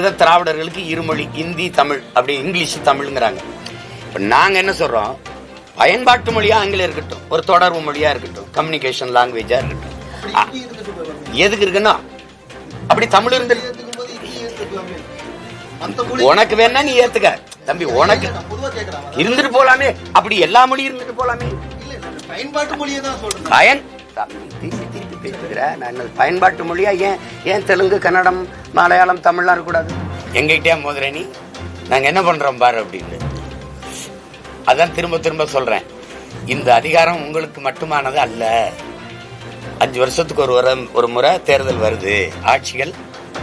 திராவிடர்களுக்கு இருமொழி இந்தி தமிழ் அப்படி இங்கிலீஷ் தமிழ்ங்கிறாங்க. இப்போ நாங்கள் என்ன சொல்கிறோம் பயன்பாட்டு மொழியாக ஆங்கிலம் இருக்கட்டும் ஒரு தொடர்பு மொழியாக இருக்கட்டும் கம்யூனிகேஷன் லாங்குவேஜாக இருக்கட்டும். எதுக்கு இருக்குன்னா அப்படி தமிழ் இருந்து உனக்கு வேணா நீ ஏத்துக்க. தம்பி உனக்கு இருந்துட்டு போலாமே. அப்படி எல்லா மொழியும் இருந்துட்டு போலாமே. பயன்பாட்டு மொழியை தான் சொல்றேன். பயன் தம்பி, திருப்பி திருப்பி பேசுகிற நான் பயன்பாட்டு மொழியா? ஏன் ஏன் தெலுங்கு கன்னடம் மலையாளம் தமிழ்லாம் இருக்கக்கூடாது. எங்ககிட்டயா மோதுற நீ? நாங்கள் என்ன பண்ணுறோம் பாரு அப்படின்னு. அதான் திரும்ப திரும்ப சொல்கிறேன் இந்த அதிகாரம் உங்களுக்கு மட்டுமானது அல்ல. அஞ்சு வருஷத்துக்கு ஒரு வர ஒரு முறை தேர்தல் வருது. ஆட்சிகள்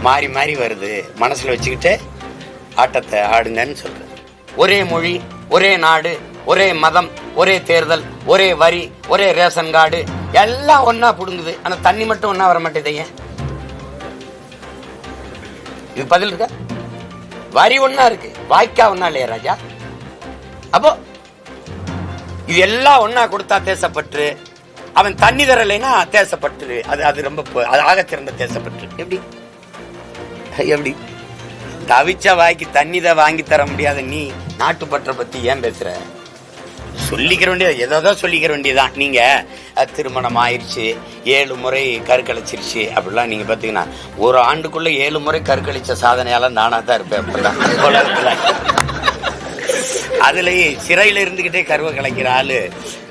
மாறி மாறி வருது. மனசில் வச்சுக்கிட்டு ஆட்டத்தை ஆடுங்கன்னு சொல்கிறேன் ஒரே மொழி ஒரே நாடு ஒரே மதம் ஒரே தேர்தல் ஒரே வரி ஒரே ரேஷன் கார்டு எல்லாம் ஒன்றா பிடுங்குது. ஆனால் தண்ணி மட்டும் ஒன்றா வர மாட்டேதையே இது பதில் இருக்கா? வரி ஒன்னா இருக்கு. வாய்க்கா ஒன்னா இல்லையா ராஜா? அப்போ இது எல்லாம் ஒன்னா கொடுத்தா தேசப்பற்று. அவன் தண்ணி தரலைன்னா தேசப்பற்று. அது அது ரொம்ப ப- அது ஆகச் சிறந்த தேசப்பற்று. எப்படி? எப்படி? தவிச்ச வாய்க்கு தண்ணி தான் வாங்கி தர முடியாத நீ நாட்டுப்பற்றை பத்தி ஏன் பேசுற? சொல்லிக்கிற வேண்டியது ஏதோ சொல்லிக்கிற வேண்டியதுதான். நீங்க திருமணம் ஆயிருச்சு ஏழு முறை கருக்கழிச்சிருச்சு அப்படிலாம் நீங்க பாத்தீங்கன்னா ஒரு ஆண்டுக்குள்ள ஏழு முறை கருக்கழிச்ச சாதனையால நானா தான் இருப்பேன் அப்படிதான். உலகத்துல. அதுலயே சிறையில இருந்துகிட்டே கருவை கலைக்கிற ஆளு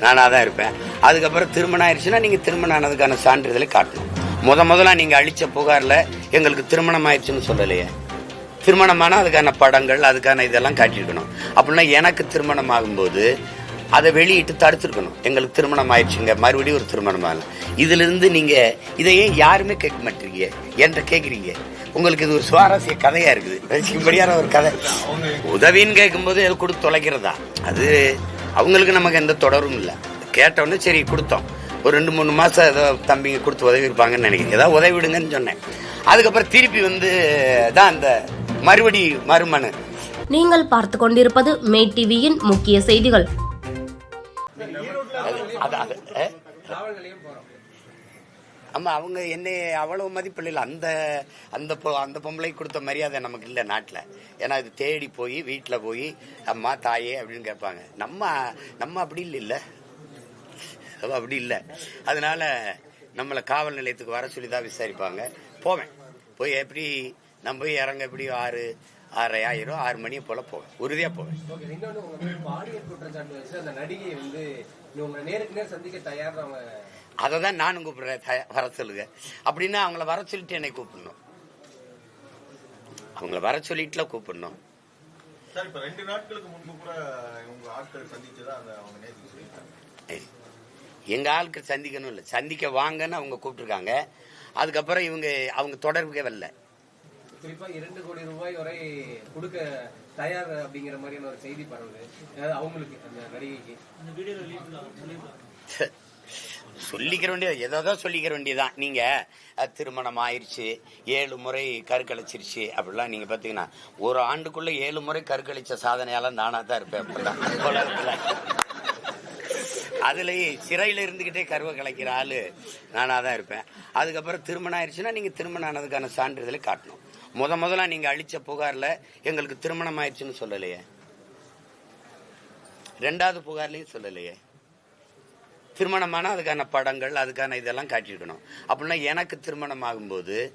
நானா தான் இருப்பேன். அதுக்கப்புறம் திருமணம் ஆயிடுச்சுன்னா நீங்க திருமணம் ஆனதுக்கான சான்றிதழை காட்டணும். முத முதல்ல நீங்க அழிச்ச புகார்ல எங்களுக்கு திருமணம் ஆயிடுச்சுன்னு சொல்லலையே. திருமணமான அதுக்கான படங்கள் அதுக்கான இதெல்லாம் காட்டியிருக்கணும். அப்படின்னா எனக்கு திருமணம் ஆகும்போது அதை வெளியிட்டு தடுத்துருக்கணும். எங்களுக்கு திருமணம் ஆயிடுச்சுங்க. மறுபடியும் ஒரு திருமணம் ஆகலாம் இதுல இருந்து நீங்க இதை ஏன் யாருமே கேட்க மாட்டீங்க. என்ற கேக்குறீங்க. உங்களுக்கு இது ஒரு சுவாரஸ்ய கதையா இருக்குது. ரசிக்கும்படியான ஒரு கதை. உதவின்னு கேட்கும்போது அது கொடுத்து தொலைக்கிறதா? அது அவங்களுக்கு நமக்கு எந்த தொடரும் இல்லை. கேட்டோன்னே சரி கொடுத்தோம். ஒரு ரெண்டு மூணு மாசம் ஏதோ தம்பிங்க கொடுத்து உதவி இருப்பாங்கன்னு நினைக்கிறேன். ஏதாவது உதவி விடுங்கன்னு சொன்னேன். அதுக்கப்புறம் திருப்பி வந்து தான் அந்த மறுபடி மறுமனு நீங்கள் பார்த்து கொண்டிருப்பது மே டிவியின் முக்கிய செய்திகள். அது அது அது ஆமா அவங்க என்ன அவ்வளவு மதிப்பு இல்லை அந்த அந்த அந்த பொம்பளைக்கு கொடுத்த மரியாதை நமக்கு இல்லை நாட்டில். ஏன்னா இது தேடி போய் வீட்டில் போய் அம்மா தாயே அப்படின்னு கேட்பாங்க. நம்ம நம்ம அப்படி இல்லை அவ அப்படி இல்லை. அதனால நம்மளை காவல் நிலையத்துக்கு வர சொல்லி தான் விசாரிப்பாங்க. போவேன். போய் எப்படி நம்ம போய் இறங்க எப்படி ஆறு ஆறரை ஆயிரம் ஆறு மணியை போல போவேன். உறுதியா போவேன். அதை தான் நானும் கூப்பிடுறேன் வர சொல்லுங்க. அப்படின்னா அவங்கள வர சொல்லிட்டு என்னை கூப்பிடணும். அவங்கள வர சொல்லிட்டுல கூப்பிடணும். சார் இப்ப ரெண்டு நாட்களுக்கு முன்பு கூட உங்க ஆட்கள் சந்திச்சதா அந்த அவங்க நேற்று சொல்லியிருக்காங்க. ஏய், எங்க ஆளுக்கு சந்திக்கணும் இல்லை. சந்திக்க வாங்கன்னு அவங்க கூப்பிட்டுருக்காங்க. அதுக்கப்புறம் இவங்க அவங்க தொடர்புக்கே வரல. குறிப்பா இரண்டு கோடி ரூபாய் வரை கொடுக்க தயார் அப்படிங்கிற மாதிரியான ஒரு செய்தி பரவுது. அதாவது அவங்களுக்கு அந்த நடிகைக்கு. சொல்லிக்கிற வேண்டியது ஏதோ சொல்லிக்கிற வேண்டியதுதான். நீங்க அஹ், திருமணம் ஆயிருச்சு ஏழு முறை கருக்கழிச்சிருச்சு அப்படிலாம் நீங்க பாத்தீங்கன்னா ஒரு ஆண்டுக்குள்ள ஏழு முறை கருக்கழிச்ச சாதனையால நானா தான் இருப்பேன் அப்படிதான். உலகத்துல. அதுலயே சிறையில இருந்துகிட்டே கருவை கலைக்கிற ஆளு நானா தான் இருப்பேன். அதுக்கப்புறம் திருமணம் ஆயிடுச்சுன்னா நீங்க திருமணம் ஆனதுக்கான சான்றிதழை காட்டணும். முத முதல்ல நீங்க அழிச்ச புகார்ல எங்களுக்கு திருமணம் ஆயிடுச்சுன்னு சொல்லலையே. ரெண்டாவது புகார்லையும் சொல்லலையே. திருமணமான அதுக்கான படங்கள் அதுக்கான இதெல்லாம் காட்டியிருக்கணும். அப்படின்னா எனக்கு திருமணம் ஆகும்போது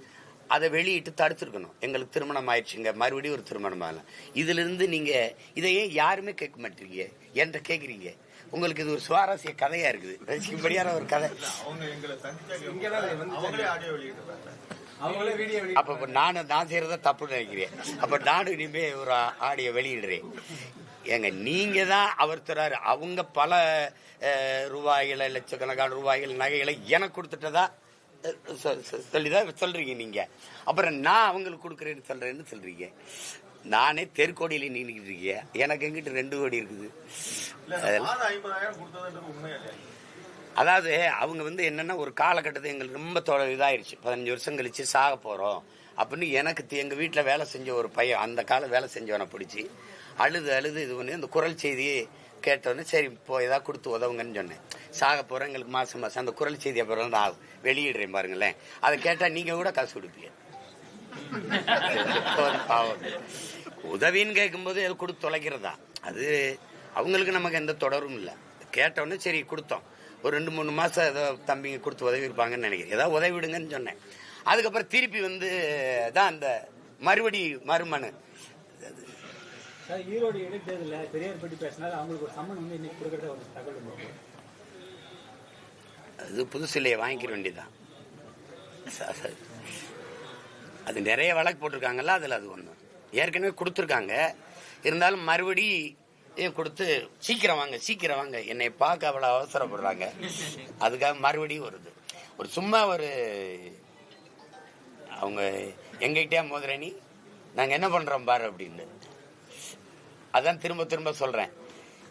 அதை வெளியிட்டு தடுத்துருக்கணும். எங்களுக்கு திருமணம் ஆயிடுச்சுங்க மறுபடியும் ஒரு திருமணம் ஆகலாம் இதுல இருந்து நீங்க யாருமே கேட்க மாட்டீங்க? என்கிட்ட கேக்குறீங்க. உங்களுக்கு இது ஒரு சுவாரஸ்ய கதையா இருக்குது. ரசிக்கும்படியான ஒரு கதை. அப்ப நானும் நான் செய்யறத தப்புன்னு நினைக்கிறேன். அப்ப நானும் இனிமே ஒரு ஆடியோ வெளியிடுறேன். ஏங்க நீங்க தான் அவர் தராரு. அவங்க பல ரூபாய்களை லட்சக்கணக்கான ரூபாய்கள் நகைகளை எனக்கு கொடுத்துட்டதா? சொல்லிதான் சொல்றீங்க நீங்க. அப்புறம் நான் அவங்களுக்கு கொடுக்குறேன்னு சொல்றேன்னு சொல்றீங்க. நானே தெருக்கோடியில நின்றுக்கிட்டு இருக்கேன். எனக்கு எங்கிட்ட ரெண்டு கோடி இருக்குது. அதாவது அவங்க வந்து என்னென்னா ஒரு காலகட்டத்தை எங்களுக்கு ரொம்ப தொ இதாகிடுச்சு பதினஞ்சு வருஷம் கழிச்சு சாக போகிறோம் அப்படின்னு எனக்கு தி- வீட்டில் வேலை செஞ்ச ஒரு பையன் அந்த காலம் வேலை செஞ்சவனை பிடிச்சி அழுது அழுது இது பண்ணி அந்த குரல் செய்தியை கேட்டோன்னே சரி இப்போ எதாவது கொடுத்து உதவுங்கன்னு சொன்னேன். சாக போறோம் எங்களுக்கு மாதம் மாதம் அந்த குரல் செய்தி அப்புறம் நான் வெளியிடுறேன் பாருங்களேன். அதை கேட்டால் நீங்கள் கூட காசு கொடுப்பீங்க. பாவம். உதவின்னு கேட்கும்போது எது கொடுத்து தொலைக்கிறதா? அது அவங்களுக்கு நமக்கு எந்த தொடரும் இல்லை. கேட்டோன்னே சரி கொடுத்தோம். ஒரு ரெண்டு மூணு மாசம் ஏதோ தம்பிங்க கொடுத்து உதவி இருப்பாங்கன்னு நினைக்கிறேன். ஏதாவது உதவி விடுங்கன்னு சொன்னேன். அதுக்கப்புறம் திருப்பி வந்து தான் அந்த மறுபடி மறுமனு சார் ஈரோடு இடைத்தேர்தலில் பெரியார் பற்றி பேசினால அவங்களுக்கு ஒரு சம்மன் வந்து இன்னைக்கு கொடுக்கறத ஒரு தகவல் இருக்கு. அது புதுசிலையை வாங்கிக்க வேண்டியதான் அது நிறைய வழக்கு போட்டிருக்காங்கல்ல அதில் அது ஒன்று ஏற்கனவே கொடுத்துருக்காங்க. இருந்தாலும் மறுபடி இதை கொடுத்து சீக்கிரம் வாங்க சீக்கிரம் வாங்க. என்னை பார்க்க அவ்வளோ அவசரப்படுறாங்க. அதுக்காக மறுபடியும் வருது. ஒரு சும்மா ஒரு அவங்க எங்ககிட்டயா மோதிரணி நாங்கள் என்ன பண்ணுறோம் பாரு அப்படின்னு. அதான் திரும்ப திரும்ப சொல்கிறேன்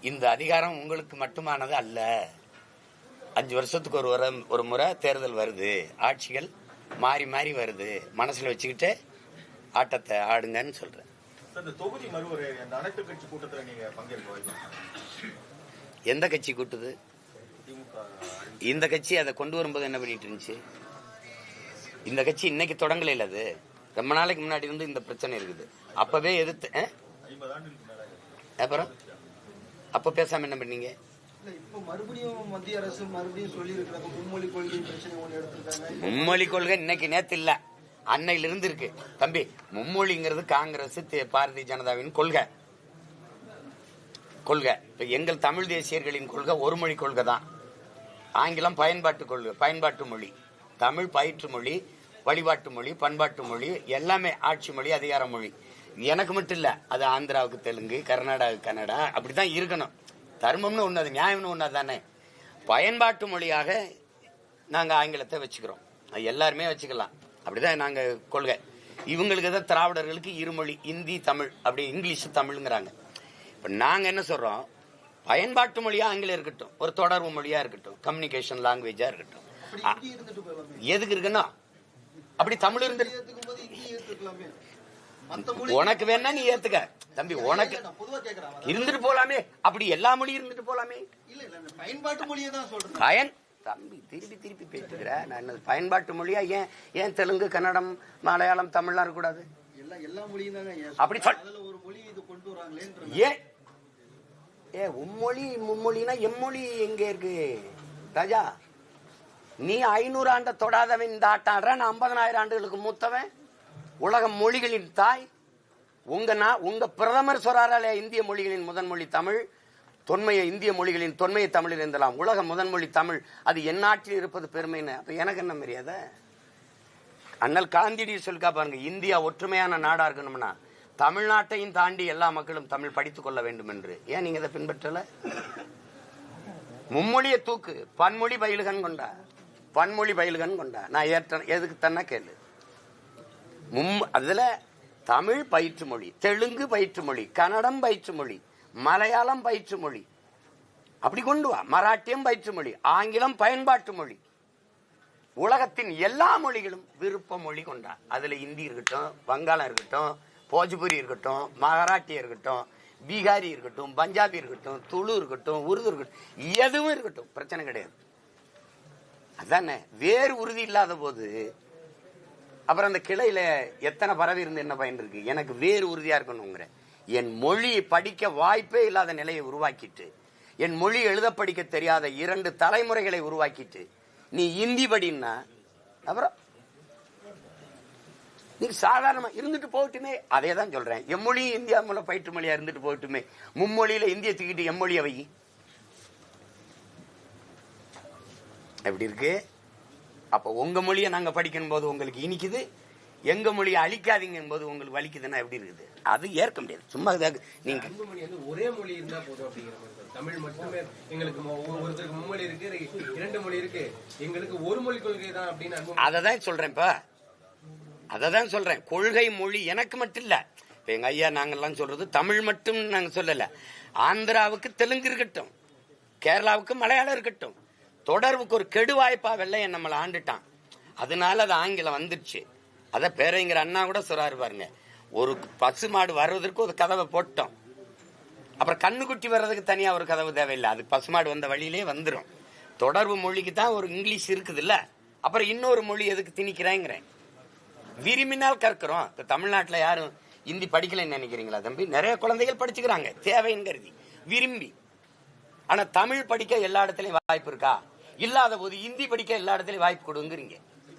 இந்த அதிகாரம் உங்களுக்கு மட்டுமானது அல்ல. அஞ்சு வருஷத்துக்கு ஒரு வர ஒரு முறை தேர்தல் வருது. ஆட்சிகள் மாறி மாறி வருது. மனசில் வச்சுக்கிட்டு ஆட்டத்தை ஆடுங்கன்னு சொல்கிறேன் இந்த தொகுதி மறுவரை அந்த அனைத்து கட்சி கூட்டத்துல நீங்க பங்கேற்க எந்த கட்சி கூட்டுது? இந்த கட்சி அதை கொண்டு வரும்போது என்ன பண்ணிட்டு இருந்துச்சு? இந்த கட்சி இன்னைக்கு தொடங்கல இல்ல அது? ரொம்ப நாளைக்கு முன்னாடி இருந்து இந்த பிரச்சனை இருக்குது. அப்பவே எதிர்த்து அப்புறம்? அப்ப பேசாம என்ன பண்ணீங்க? இல்ல இப்போ மறுபடியும் மத்திய அரசு மறுபடியும் சொல்லி இருக்கிறாங்க மும்மொழி கொள்கை பிரச்சனை ஒன்று எடுத்திருக்காங்க. மும்மொழி கொள்கை இன்னைக்கு நேத்து இல்ல. அன்னையில இருந்து இருக்கு தம்பி மும்மொழிங்கிறது காங்கிரஸ் தே- பாரதிய ஜனதாவின் கொள்கை. கொள்கை. இப்ப எங்கள் தமிழ் தேசியர்களின் கொள்கை ஒரு மொழி கொள்கை தான். ஆங்கிலம் பயன்பாட்டு கொள்கை பயன்பாட்டு மொழி. தமிழ் பயிற்று மொழி வழிபாட்டு மொழி பண்பாட்டு மொழி எல்லாமே ஆட்சி மொழி அதிகார மொழி. எனக்கு மட்டும் இல்ல அது ஆந்திராவுக்கு தெலுங்கு கர்நாடகாவுக்கு கன்னடா அப்படிதான் இருக்கணும். தர்மம்னு ஒண்ணு நியாயம்னு ஒண்ணு தானே பயன்பாட்டு மொழியாக நாங்கள் ஆங்கிலத்தை வச்சுக்கிறோம். அது எல்லாருமே வச்சுக்கலாம். அப்படிதான் நாங்க கொள்கை. இவங்களுக்கு தான் திராவிடர்களுக்கு இருமொழி இந்தி தமிழ் அப்படி இங்கிலீஷ் தமிழ்ங்கிறாங்க. இப்ப நாங்க என்ன சொல்றோம்? பயன்பாட்டு மொழியா ஆங்கிலம் இருக்கட்டும் ஒரு தொடர்பு மொழியா இருக்கட்டும் கம்யூனிகேஷன் லாங்குவேஜா இருக்கட்டும். எதுக்கு இருக்குன்னா அப்படி தமிழ் இருந்து உனக்கு வேணா நீ ஏத்துக்க. தம்பி உனக்கு. இருந்துட்டு போலாமே. அப்படி எல்லா மொழியும் இருந்துட்டு போலாமே. பயன்பாட்டு மொழியை தான் சொல்றேன். பயன் தம்பி திருப்பி திருப்பி பேசுகிற? நான் என்னது பயன்பாட்டு மொழியா? ஏன் ஏன் தெலுங்கு கன்னடம் மலையாளம் தமிழ்லாம் இருக்கக்கூடாது? அப்படி சொல். அதுல ஒரு மொழி இது கொண்டு வராங்களேன்ற ஏன் ஏ உம்மொழி மும்மொழினா எம்மொழி எங்க இருக்கு? ராஜா நீ ஐநூறு ஆண்ட தொடாதவன் இந்த ஆட்டாடுற நான் ஐம்பதனாயிரம் ஆண்டுகளுக்கு மூத்தவன். உலக மொழிகளின் தாய். உங்க நா- உங்க பிரதமர் சொல்றாரே இந்திய மொழிகளின் முதன் மொழி தமிழ். தொன்மைய இந்திய மொழிகளின் தொன்மைய தமிழில் இருந்தலாம் உலக முதன்மொழி தமிழ். அது என் நாட்டில் இருப்பது பெருமைன்னு. அப்ப எனக்கு என்ன மரியாதை? அண்ணல் காந்தியடி சொல்லிக்கா பாருங்க இந்தியா ஒற்றுமையான நாடா இருக்கணும்னா தமிழ்நாட்டையும் தாண்டி எல்லா மக்களும் தமிழ் படித்துக் கொள்ள வேண்டும் என்று. ஏன் நீங்க இதை பின்பற்றல? மும்மொழியை தூக்கு. பன்மொழி பயிலுகன் கொண்டா? பன்மொழி பயிலுகன் கொண்டா? நான் ஏற்ற எதுக்கு தன்னா கேளு. மும் அதுல தமிழ் பயிற்று மொழி தெலுங்கு பயிற்று மொழி கன்னடம் பயிற்று மொழி மலையாளம் பயிற்று மொழி. அப்படி கொண்டு வா. மராட்டியம் பயிற்று மொழி. ஆங்கிலம் பயன்பாட்டு மொழி. உலகத்தின் எல்லா மொழிகளும் விருப்ப மொழி கொண்டா. அதுல இந்தி இருக்கட்டும் வங்காளம் இருக்கட்டும் போஜ்புரி இருக்கட்டும் மராட்டி இருக்கட்டும் பீகாரி இருக்கட்டும் பஞ்சாபி இருக்கட்டும் துளு இருக்கட்டும் உருது இருக்கட்டும் எதுவும் இருக்கட்டும். பிரச்சனை கிடையாது. அதானே? வேறு உறுதி இல்லாத போது அப்புறம் அந்த கிளையில எத்தனை பறவை இருந்து என்ன பயன் இருக்கு? எனக்கு வேறு உறுதியா இருக்கணுங்கிற என் மொழி படிக்க வாய்ப்பே இல்லாத நிலையை உருவாக்கிட்டு என் மொழி எழுத படிக்க தெரியாத இரண்டு தலைமுறைகளை உருவாக்கிட்டு நீ இந்தி படின்னா அப்புறம்? நீ சாதாரணமா இருந்துட்டு போகட்டுமே. அதே தான் சொல்றேன் எம்மொழியும் இந்தியா மூலம் பயிற்று மொழியா இருந்துட்டு போகட்டுமே. மும்மொழியில இந்திய தூக்கிட்டு எம்மொழியை வை. எப்படி இருக்கு? அப்ப உங்க மொழியை நாங்க படிக்கும் போது உங்களுக்கு இனிக்குது. எங்க மொழியை அழிக்காதீங்க போது உங்களுக்கு வலிக்குதுன்னா எப்படி இருக்குது? அது ஏற்க முடியாது. சும்மா இதாக நீங்க ஒரே மொழி இருந்தா போதும் அப்படிங்கிற. தமிழ் மட்டுமே எங்களுக்கு ஒருத்தருக்கு மும்மொழி இருக்கு இரண்டு மொழி இருக்கு. எங்களுக்கு ஒரு மொழி கொள்கை தான் அப்படின்னு அதை தான் சொல்றேன் இப்ப. அதை தான் சொல்றேன். கொள்கை மொழி எனக்கு மட்டும் இல்ல. இப்ப எங்க ஐயா நாங்கெல்லாம் சொல்றது தமிழ் மட்டும் நாங்க சொல்லல. ஆந்திராவுக்கு தெலுங்கு இருக்கட்டும் கேரளாவுக்கு மலையாளம் இருக்கட்டும். தொடர்புக்கு ஒரு கெடு வாய்ப்பா வெள்ளையன் நம்மளை ஆண்டுட்டான். அதனால அது ஆங்கிலம் வந்துடுச்சு அதை பேரைங்கிற அண்ணா கூட சொல்றாரு பாருங்க. ஒரு பசு மாடு வர்றதற்கு ஒரு கதவை போட்டோம். அப்புறம் கண்ணுக்குட்டி வர்றதுக்கு தனியா ஒரு கதவு தேவையில்லை. அது பசுமாடு வந்த வழியிலே வந்துடும் தொடர்பு மொழிக்கு தான் ஒரு இங்கிலீஷ் இருக்குது இல்ல அப்புறம் இன்னொரு மொழி எதுக்கு திணிக்கிறேங்கிறேன். விரும்பினால் கற்கிறோம். இப்போ தமிழ்நாட்டில் யாரும் இந்தி படிக்கலைன்னு நினைக்கிறீங்களா தம்பி? நிறைய குழந்தைகள் படிச்சுக்கிறாங்க. தேவைன்னு கருதி. விரும்பி. ஆனால் தமிழ் படிக்க எல்லா இடத்துலையும் வாய்ப்பு இருக்கா? இல்லாத போது இந்தி படிக்க எல்லா இடத்துலையும் வாய்ப்பு கொடுங்கிறீங்க.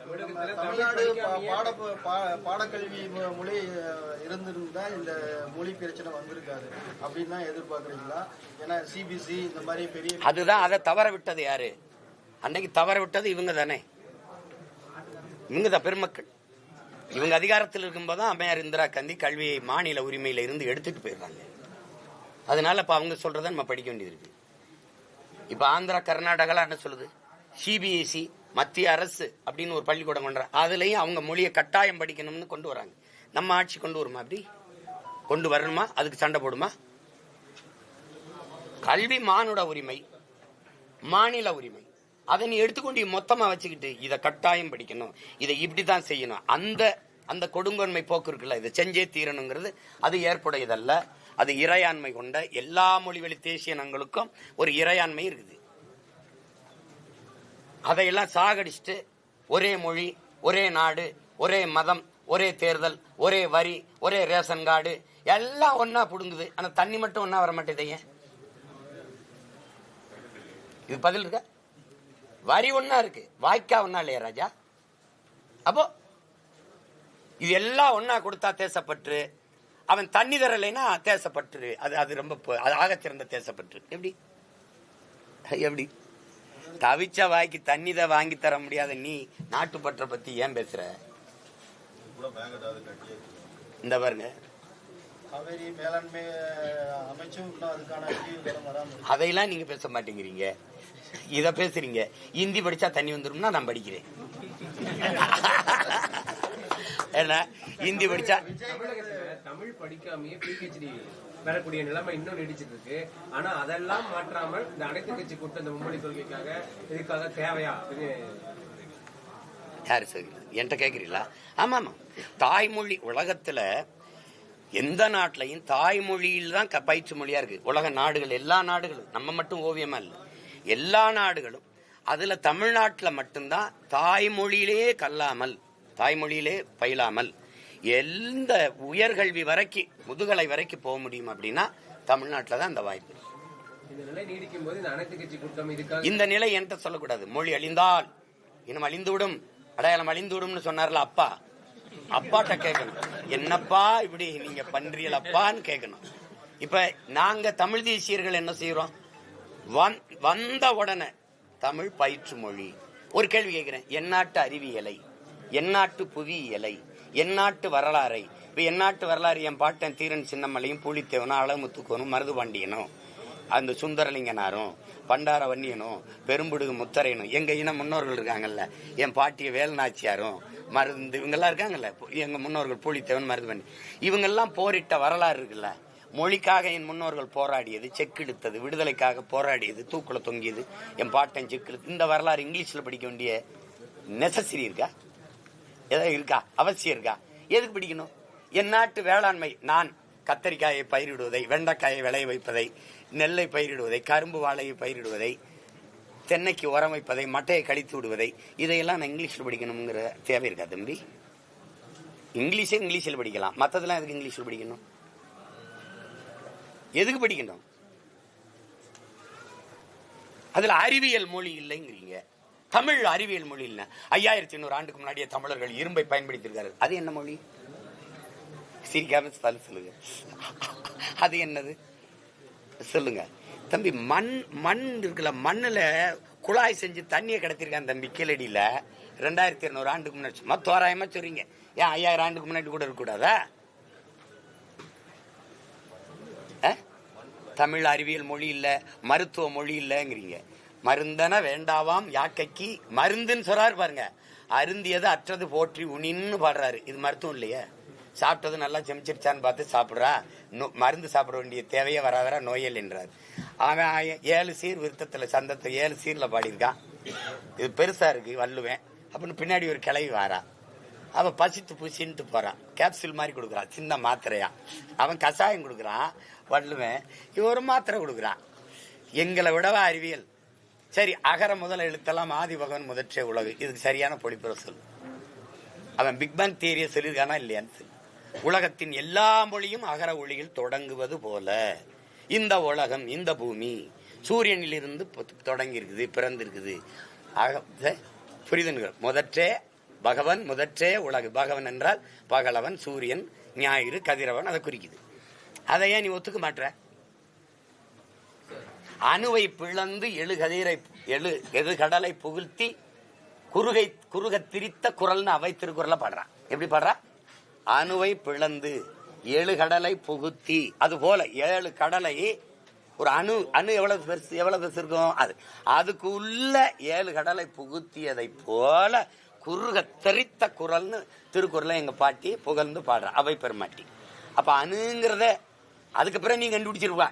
தமிழ்நாடு பாட பாடக்கல்வி மொழி இருந்திருந்தா இந்த மொழி பிரச்சனை வந்திருக்காது அப்படின்னு தான் எதிர்பார்க்குறீங்களா? ஏன்னா சிபிசி இந்த மாதிரி பெரிய அதுதான் அதை தவற விட்டது யாரு? அன்னைக்கு தவற விட்டது இவங்க தானே. இவங்க தான் பெருமக்கள். இவங்க அதிகாரத்தில் இருக்கும்போது தான் அம்மையார் இந்திரா காந்தி கல்வியை மாநில உரிமையில இருந்து எடுத்துட்டு போயிடுறாங்க. அதனால இப்ப அவங்க சொல்றதை நம்ம படிக்க வேண்டியது இருக்கு. இப்ப ஆந்திரா கர்நாடகாலாம் என்ன சொல்லுது? சிபிஎஸ்இ மத்திய அரசு அப்படின்னு ஒரு பள்ளிக்கூடம் கொண்டு அதுலயும் அவங்க மொழியை கட்டாயம் படிக்கணும்னு கொண்டு வராங்க. நம்ம ஆட்சி கொண்டு வருமா அப்படி? கொண்டு வரணுமா? அதுக்கு சண்டை போடுமா? கல்வி மானுட உரிமை மாநில உரிமை. அதை நீ எடுத்துக்கொண்டு மொத்தமா வச்சுக்கிட்டு இதை கட்டாயம் படிக்கணும். இதை இப்படிதான் செய்யணும். அந்த அந்த கொடுங்கொன்மை போக்கு இருக்குல்ல இதை செஞ்சே தீரணுங்கிறது அது ஏற்புடையதல்ல. அது இறையாண்மை கொண்ட எல்லா மொழிவழி தேசிய தேசியனங்களுக்கும் ஒரு இறையாண்மை இருக்குது. அதையெல்லாம் சாகடிச்சுட்டு ஒரே மொழி ஒரே நாடு ஒரே மதம் ஒரே தேர்தல் ஒரே வரி ஒரே ரேஷன் கார்டு எல்லாம் ஒன்னா புடுங்குது. ஆனா தண்ணி மட்டும் ஒன்னா வர மாட்டேது இது பதில் இருக்கா? வரி ஒன்னா இருக்கு. வாய்க்கா ஒன்னா இல்லையா ராஜா? அப்போ இது எல்லாம் ஒன்னா கொடுத்தா தேசப்பற்று. அவன் தண்ணி தரலைன்னா தேசப்பற்று. அது அது ரொம்ப ஆகச்சிறந்த தேசப்பற்று. எப்படி? எப்படி? தவிச்ச வாய்க்கு தண்ணி தான் வாங்கி தர முடியாத நீ நாட்டுப்பற்ற பத்தி ஏன் பேசுற? இந்த பாருங்க. அதையெல்லாம் நீங்க பேச மாட்டேங்கிறீங்க. இத பேசுறீங்க. இந்தி படிச்சா தண்ணி வந்துரும்னா நான் படிக்கிறேன். ஏன்னா இந்தி படிச்சா தமிழ் படிக்காமயே பிஹெச்டி பெறக்கூடிய நிலைமை இன்னும் நீடிச்சிட்டு இருக்கு ஆனா அதெல்லாம் மாற்றாமல் இந்த அனைத்து கட்சி கூட்டம் இந்த மும்மொழி கொள்கைக்காக இதுக்காக தேவையா? அப்படின்னு யாரு சரி? என்கிட்ட கேட்குறீங்களா ஆமா ஆமா தாய்மொழி உலகத்துல எந்த நாட்டிலையும் தாய்மொழியில் தான் க- பயிற்சி மொழியாக இருக்குது உலக நாடுகள் எல்லா நாடுகளும். நம்ம மட்டும் ஓவியமாக இல்லை. எல்லா நாடுகளும். அதில் தமிழ்நாட்டில் மட்டும்தான் தாய்மொழியிலே கல்லாமல் தாய்மொழியிலே பயிலாமல் எந்த உயர்கல்வி வரைக்கும் முதுகலை வரைக்கும் போக முடியும் அப்படின்னா தமிழ்நாட்டில் தான் அந்த வாய்ப்பு இந்த நிலை என்கிட்ட சொல்லக்கூடாது. மொழி அழிந்தால் இனம் அழிந்துவிடும் அடையாளம் அழிந்துவிடும்னு சொன்னார்ல அப்பா. அப்பாட்ட கேட்கணும். என்னப்பா இப்படி நீங்க பண்றீங்கள அப்பான்னு கேட்கணும். இப்ப நாங்க தமிழ் தேசியர்கள் என்ன செய்யறோம் வந்- வந்த உடனே தமிழ் பயிற்று மொழி. ஒரு கேள்வி கேட்கிறேன். எந்நாட்டு அறிவியலை எந்நாட்டு புவியியலை எந்நாட்டு வரலாறை. இப்ப எந்நாட்டு வரலாறு என் பாட்டன் தீரன் சின்னமலையும் பூலித்தேவனும் அழகுமுத்துக்கோனும் மருதுபாண்டியனும் அந்த சுந்தரலிங்கனாரும் பண்டார வன்னியனும் பெரும்புடுகு முத்தரையனும் எங்க இன முன்னோர்கள் இருக்காங்கல்ல என் பாட்டிய வேல்நாச்சியாரும் மருந்து இவங்கெல்லாம் இருக்காங்கல்ல எங்க முன்னோர்கள் பூலித்தேவன் மருதுவண்ணி இவங்கெல்லாம் போரிட்ட வரலாறு இருக்குல்ல. மொழிக்காக என் முன்னோர்கள் போராடியது செக்கெடுத்தது விடுதலைக்காக போராடியது தூக்குல தொங்கியது என் பாட்டன் செக்கெடுத்து இந்த வரலாறு இங்கிலீஷில் படிக்க வேண்டிய நெசசரி இருக்கா? ஏதாவது இருக்கா? அவசியம் இருக்கா? எதுக்கு பிடிக்கணும்? என் நாட்டு வேளாண்மை நான் கத்தரிக்காயை பயிரிடுவதை வெண்டைக்காயை விளைய வைப்பதை நெல்லை பயிரிடுவதை கரும்பு வாழையை பயிரிடுவதை தென்னைக்கு உரம் வைப்பதை மட்டையை கழித்து விடுவதை இதையெல்லாம் நான் இங்கிலீஷில் படிக்கணுங்கிற தேவை இருக்கா தம்பி? இங்கிலீஷே இங்கிலீஷில் படிக்கலாம். மற்றதெல்லாம் எதுக்கு இங்கிலீஷில் படிக்கணும்? எதுக்கு படிக்கணும்? அதில் அறிவியல் மொழி இல்லைங்கிறீங்க. தமிழ் அறிவியல் மொழி ஐயாயிரத்தி ஐநூறு ஆண்டுக்கு முன்னாடியே தமிழர்கள் இரும்பை பயன்படுத்தியிருக்காரு அது என்ன மொழி? சிரிக்காம பதில் சொல்லுங்க. அது என்னது? சொல்லுங்க. தம்பி மண் மண் இருக்குல்ல மண்ணில் குழாய் செஞ்சு தண்ணியை கிடத்திருக்கான் தம்பி கீழடியில். ரெண்டாயிரத்தி இருநூறு ஆண்டுக்கு முன்னாடி சும்மா தோராயமாக சொல்றீங்க. ஏன் ஐயாயிரம் ஆண்டுக்கு முன்னாடி கூட இருக்கக்கூடாதா? தமிழ் அறிவியல் மொழி இல்லை மருத்துவ மொழி இல்லைங்கிறீங்க. மருந்தன வேண்டாவாம் யாக்கைக்கு? மருந்துன்னு சொல்றாரு பாருங்க. அருந்தியது அற்றது போற்றி உனின்னு பாடுறாரு. இது மருத்துவம் இல்லையே. சாப்பிட்டது நல்லா செமிச்சிருச்சான்னு பார்த்து சாப்பிட்றா. நோ- மருந்து சாப்பிட வேண்டிய தேவையே வராதரா நோயல் என்றார் அவன் ஏழு சீர் விருத்தத்தில் சந்தத்தை ஏழு சீரில் பாடியிருக்கான். இது பெருசாக இருக்கு வள்ளுவேன். அப்படின்னு பின்னாடி ஒரு கிளவி வாரா. அவன் பசித்து பூசின்ட்டு போகிறான் கேப்சூல் மாதிரி கொடுக்குறான் சின்ன மாத்திரையா. அவன் கஷாயம் கொடுக்குறான் வள்ளுவேன். இவன் ஒரு மாத்திரை கொடுக்குறான் எங்களை விடவா அறிவியல். சரி அகர முதல எழுத்தெல்லாம் ஆதி பகவன் முதற்றே உலகு. இதுக்கு சரியான பொழிப்புற சொல் அவன் பிக்பேங் தியரியை சொல்லியிருக்கானா இல்லையான்னு சொல்லு. உலகத்தின் எல்லா மொழியும் அகர ஒளியில் தொடங்குவது போல இந்த உலகம் இந்த பூமி சூரியனிலிருந்து இருந்து தொடங்கி இருக்குது பிறந்திருக்குது புரிதன்கள் முதற்றே பகவன் முதற்றே உலகு. பகவன் என்றால் பகலவன் சூரியன் ஞாயிறு கதிரவன் அதை குறிக்குது. அதை ஏன் நீ ஒத்துக்க மாட்ற அணுவை பிளந்து எழு கதிரை எழு எது கடலை புகுழ்த்தி குறுகை குறுக திரித்த குரல்னு அவை திருக்குறளை பாடுறான் எப்படி பாடுறா? அணுவை பிளந்து ஏழு கடலை புகுத்தி அது போல ஏழு கடலை ஒரு அணு அணு எவ்வளவு பெருசு எவ்வளவு பெருசு இருக்கும்? அது அதுக்கு உள்ள ஏழு கடலை புகுத்தியதை போல குறுக தெரித்த குரல்னு திருக்குறளை எங்க பாட்டி புகழ்ந்து பாடுறா அவை பெருமாட்டி. அப்ப அணுங்கிறத அதுக்கு பிறகு நீ கண்டுபிடிச்சிருப்பா.